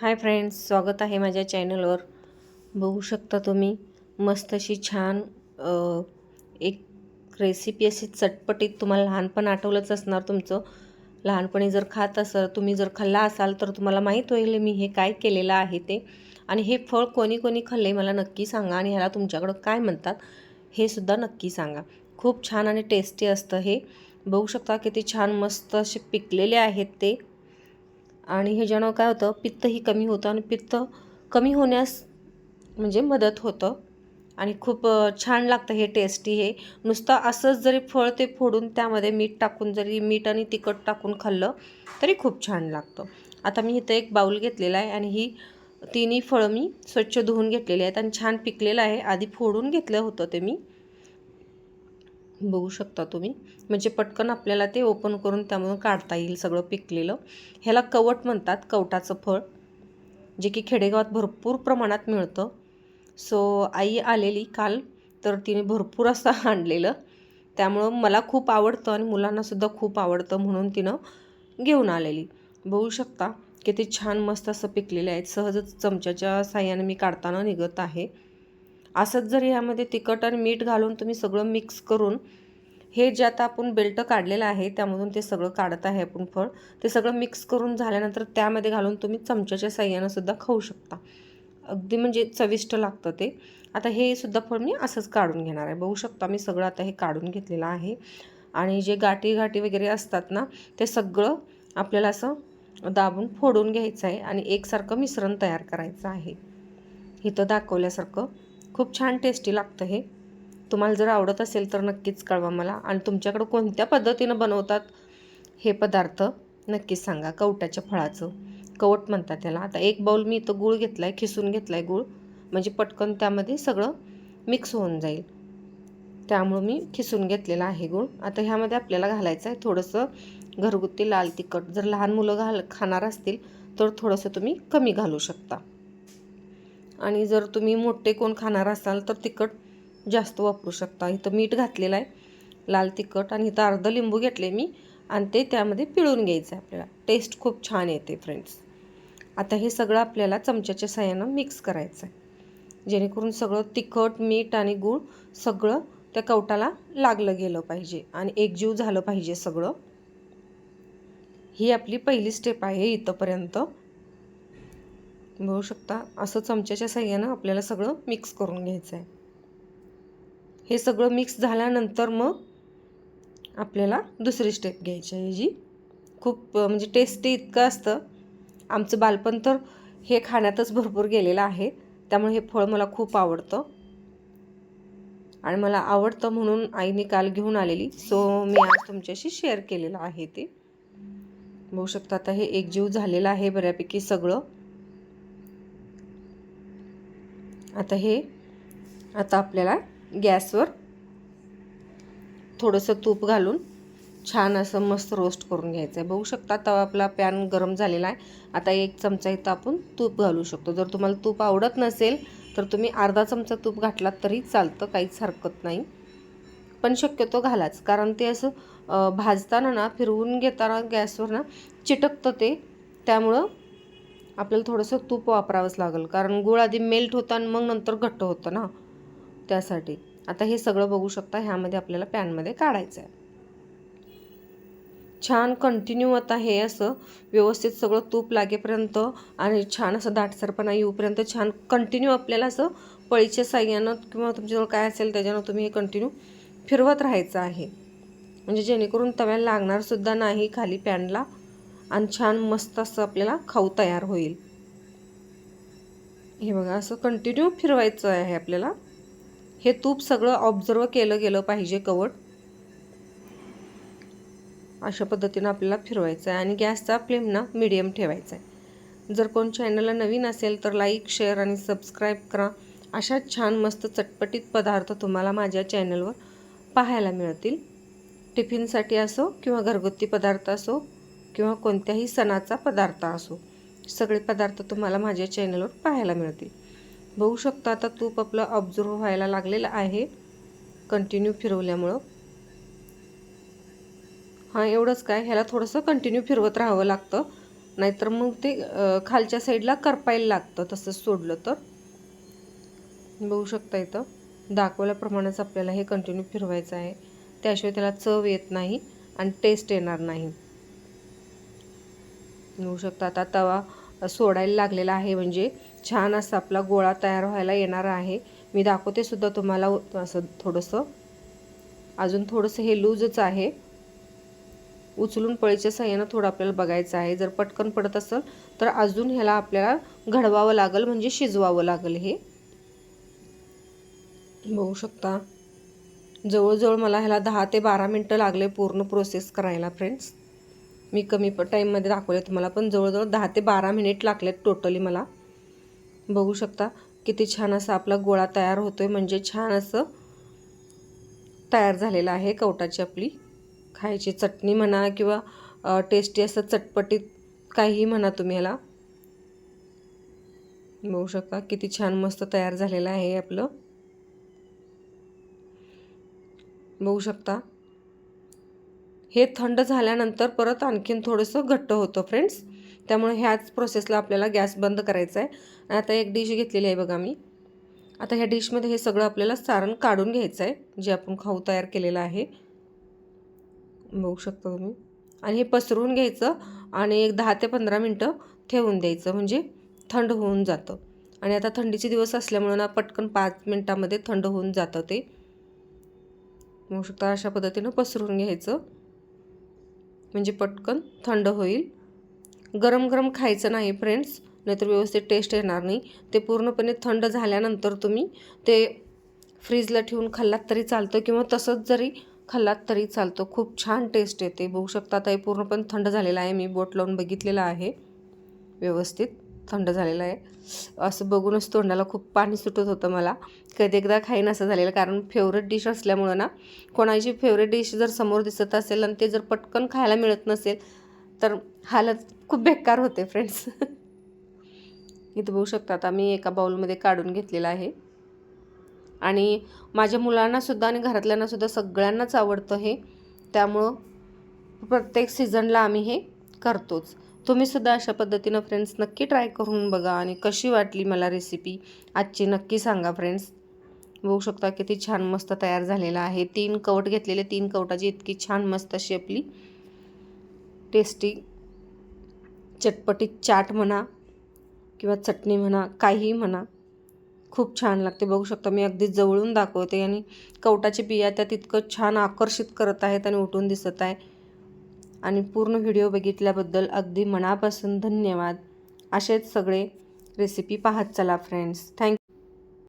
Hi friends स्वागत आहे माझ्या चॅनलवर. बघू शकता तुम्ही मस्त अशी छान एक रेसिपी अशी चटपटीत तुम्हाला लहानपण आठवलंच असणार तुमचं. लहानपणी जर खात असाल तुम्ही जर खाल्ला असाल तर तुम्हाला माहीत होईल मी हे काय केलेलं आहे ते. आणि हे फळ कोणी कोणी खाल्ले मला नक्की सांगा आणि ह्याला तुमच्याकडं काय म्हणतात हे सुद्धा नक्की सांगा. खूप छान आणि टेस्टी असतं हे. बघू शकता किती छान मस्त असे पिकलेले आहेत ते. आणि ह्याच्यानं काय होतं पित्तही कमी होतं आणि पित्त कमी होण्यास म्हणजे मदत होतं. आणि खूप छान लागतं हे टेस्टी हे. नुसतं असंच जरी फळ ते फोडून त्यामध्ये मीठ टाकून जरी मीठ आणि तिखट टाकून खाल्लं तरी खूप छान लागतं. आता मी इथं एक बाऊल घेतलेला आहे आणि ही तिन्ही फळं मी स्वच्छ धुवून घेतलेली आहेत आणि छान पिकलेलं आहे. आधी फोडून घेतलं होतं ते मी. बघू शकता तुम्ही. म्हणजे पटकन आपल्याला ते ओपन करून त्यामधून काढता येईल सगळं पिकलेलं. ह्याला कवट म्हणतात कवटाचं फळ. जे की खेडेगावात भरपूर प्रमाणात मिळतं. सो आई आलेली काल तर तिने भरपूर असं आणलेलं. त्यामुळं मला खूप आवडतं आणि मुलांनासुद्धा खूप आवडतं म्हणून तिनं घेऊन आलेली. बघू शकता किती छान मस्त असं पिकलेलं आहेत सहजच चमच्याच्या साह्याने मी काढताना निघत आहे. असंच जर ह्यामध्ये तिखट आणि मीठ घालून तुम्ही सगळं मिक्स करून हे जे आता आपण बेल्ट काढलेलं आहे त्यामधून ते सगळं काढत आहे आपण फळ ते सगळं मिक्स करून झाल्यानंतर त्यामध्ये घालून तुम्ही चमच्याच्या साह्यानं सुद्धा खाऊ शकता. अगदी म्हणजे चविष्ट लागतं ते. आता हे सुद्धा फळ मी असंच काढून घेणार आहे. बघू शकता मी सगळं आता हे काढून घेतलेलं आहे. आणि जे गाठी गाठी वगैरे असतात ना ते सगळं आपल्याला असं दाबून फोडून घ्यायचं आहे आणि एकसारखं मिश्रण तयार करायचं आहे. इथं दाखवल्यासारखं खूप छान टेस्टी लागतं हे. तुम्हाला जर आवडत असेल तर नक्कीच कळवा मला. आणि तुमच्याकडं कोणत्या पद्धतीनं बनवतात हे पदार्थ नक्कीच सांगा. कवटाच्या फळाचं. कवट म्हणतात त्याला. आता एक बाऊल मी इथं गूळ घेतला आहे खिसून घेतला आहे गूळ. म्हणजे पटकन त्यामध्ये सगळं मिक्स होऊन जाईल. त्यामुळं मी खिसून घेतलेला आहे गूळ. आता ह्यामध्ये आपल्याला घालायचं आहे थोडंसं घरगुती लाल तिखट. जर लहान मुलं घाल खाणार असतील तर थोडंसं तुम्ही कमी घालू शकता. आणि जर तुम्ही मोठे कोण खाणार असाल तर तिखट जास्त वापरू शकता. इथं मीठ घातलेलं आहे लाल तिखट आणि इथं अर्धं लिंबू घेतले मी आणि ते त्यामध्ये पिळून घ्यायचं आहे आपल्याला. टेस्ट खूप छान येते फ्रेंड्स आता हे सगळं आपल्याला चमच्याच्या साह्यानं मिक्स करायचं आहे. जेणेकरून सगळं तिखट मीठ आणि गूळ सगळं त्या कवटाला लागलं गेलं पाहिजे आणि एकजीव झालं पाहिजे सगळं. ही आपली पहिली स्टेप आहे इथंपर्यंत. बघू शकता. असं चमच्याच्या साह्यानं आपल्याला सगळं मिक्स करून घ्यायचं आहे. हे सगळं मिक्स झाल्यानंतर मग आपल्याला दुसरी स्टेप घ्यायची आहे जी खूप म्हणजे टेस्टी इतकं असतं. आमचं बालपण तर हे खाण्यातच भरपूर गेलेलं आहे. त्यामुळे हे फळ मला खूप आवडतं. आणि मला आवडतं म्हणून आईने काल घेऊन आलेली. सो मी आज तुमच्याशी शेअर केलेलं आहे ते. बघू शकता आता हे एकजीव झालेलं आहे बऱ्यापैकी सगळं. आता हे आता आपल्याला गॅसवर थोडंसं तूप घालून छान असं मस्त रोस्ट करून घ्यायचं आहे बघू शकता तवा आपला पॅन गरम झालेला आहे. आता एक चमचा इथं आपण तूप घालू शकतो. जर तुम्हाला तूप आवडत नसेल तर तुम्ही अर्धा चमचा तूप घातलात तरी चालतं काहीच हरकत नाही. पण शक्यतो घालाच कारण ते असं भाजताना ना फिरवून घेताना गॅसवर ना चिटकतं ते. त्यामुळं आपल्याला थोडंसं तूप वापरावंच लागेल. कारण गूळ आधी मेल्ट होतं आणि मग नंतर घट्ट होतं ना. त्यासाठी. आता हे सगळं बघू शकता ह्यामध्ये आपल्याला पॅनमध्ये काढायचं आहे छान कंटिन्यू आता हे असं व्यवस्थित सगळं तूप लागेपर्यंत आणि छान असं दाटसरपणा येऊपर्यंत छान कंटिन्यू आपल्याला असं पळीच्या साह्यानं किंवा तुमच्याजवळ काय असेल त्याच्यानं तुम्ही हे कंटिन्यू फिरवत राहायचं आहे. म्हणजे जेणेकरून तव्याला लागणारसुद्धा नाही खाली पॅनला. आणि छान मस्त असं आपल्याला खाऊ तयार होईल. हे बघा असं कंटिन्यू फिरवायचं आहे आपल्याला. हे तूप सगळं ऑब्झर्व केलं गेलं पाहिजे कवट. अशा पद्धतीनं आपल्याला फिरवायचं आहे आणि गॅसचा फ्लेम ना मिडियम ठेवायचा आहे जर कोण चॅनलला नवीन असेल तर लाईक शेअर आणि सबस्क्राईब करा. अशा छान मस्त चटपटीत पदार्थ तुम्हाला माझ्या चॅनलवर पाहायला मिळतील. टिफिनसाठी असो किंवा घरगुती पदार्थ असो किंवा कोणत्याही सणाचा पदार्थ असो सगळे पदार्थ तुम्हाला माझ्या चॅनलवर पाहायला मिळतील. बघू शकता आता तूप आपलं ऑब्झर्व व्हायला लागलेलं आहे. कंटिन्यू फिरवल्यामुळं. हां एवढंच काय? ह्याला थोडंसं कंटिन्यू फिरवत राहावं लागतं. नाहीतर मग ते खालच्या साईडला करपायला लागतं तसंच सोडलं तर. बघू शकता इथं. दाखवल्याप्रमाणेच आपल्याला हे कंटिन्यू फिरवायचं आहे. त्याशिवाय त्याला चव येत नाही आणि टेस्ट येणार नाही. बघू शकता आता तवा सोडायला लागलेला आहे. म्हणजे छान असा आपला गोळा तयार व्हायला येणार आहे. मी दाखवते सुद्धा तुम्हाला असं थोडंसं. अजून थोडंसं हे लूजच आहे. उचलून पळीच्या सहाय्यानं थोडं आपल्याला बघायचं आहे. जर पटकन पडत असेल तर अजून ह्याला आपल्याला घडवावं लागेल म्हणजे शिजवावं लागेल हे. बघू शकता. जवळजवळ मला ह्याला दहा ते बारा मिनटं लागले पूर्ण प्रोसेस करायला फ्रेंड्स. मी कमी प टाईममध्ये दाखवले तुम्हाला पण जवळजवळ दहा ते बारा मिनिट लागलेत टोटली मला. बघू शकता किती छान असा आपला गोळा तयार होतो आहे म्हणजे छान असं तयार झालेलं आहे कवटाची आपली. खायची चटणी म्हणा किंवा टेस्टी असं चटपटीत काहीही म्हणा तुम्ही ह्याला बघू शकता किती छान मस्त तयार झालेलं आहे आपलं. बघू शकता हे थंड झाल्यानंतर परत आणखीन थोडंसं घट्ट होतं फ्रेंड्स त्यामुळे ह्याच प्रोसेसला आपल्याला गॅस बंद करायचा आहे आणि आता एक डिश घेतलेली आहे बघा मी. आता ह्या डिशमध्ये हे सगळं आपल्याला सारण काढून घ्यायचं आहे जे आपण खाऊ तयार केलेलं आहे. बघू शकता तुम्ही. आणि हे पसरवून घ्यायचं आणि एक दहा ते पंधरा मिनटं ठेवून द्यायचं म्हणजे थंड होऊन जातं. आणि आता थंडीचे दिवस असल्यामुळं ना पटकन पाच मिनटामध्ये थंड होऊन जातं ते. बघू शकता अशा पद्धतीनं पसरून घ्यायचं. म्हणजे पटकन थंड होईल. गरम गरम खायचं नाही फ्रेंड्स नाहीतर व्यवस्थित टेस्ट येणार नाही. ते पूर्णपणे थंड झाल्यानंतर तुम्ही ते फ्रीजला ठेवून खाल्लात तरी चालतं किंवा तसंच जरी खाल्लात तरी चालतं. खूप छान टेस्ट येते. बघू शकता आता हे पूर्णपणे थंड झालेलं आहे. मी बोट लावून बघितलेलं आहे. व्यवस्थित. थंड झालेलं आहे. असं बघूनच तोंडाला खूप पाणी सुटत होतं मला. कधी एकदा खाईन असं झालेलं. कारण फेवरेट डिश असल्यामुळं ना कोणाची फेवरेट डिश जर समोर दिसत असेल आणि ते जर पटकन खायला मिळत नसेल तर हालत खूप बेकार होते फ्रेंड्स इथं बघू शकता आता मी एका बाउलमध्ये काढून घेतलेलं आहे. आणि माझ्या मुलांनासुद्धा आणि घरातल्यांनासुद्धा सगळ्यांनाच आवडतं हे. त्यामुळं प्रत्येक सीझनला आम्ही हे करतोच. तुम्हीसुद्धा अशा पद्धतीनं फ्रेंड्स नक्की ट्राय करून बघा आणि कशी वाटली मला रेसिपी आजची नक्की सांगा फ्रेंड्स बघू शकता किती छान मस्त तयार झालेला आहे. तीन कवट घेतलेले तीन कवटाची इतकी छान मस्त अशी आपली टेस्टी चटपटीत चाट म्हणा किंवा चटणी म्हणा काहीही म्हणा. खूप छान लागते. बघू शकता मी अगदी जवळून दाखवते आणि कवटाची बिया त्या तितकं छान आकर्षित करत आहेत आणि उठून दिसत आहे. आणि पूर्ण व्हिडिओ बघितल्याबद्दल अगदी मनापासून धन्यवाद. असेच सगळे रेसिपी पाहत चला फ्रेंड्स थँक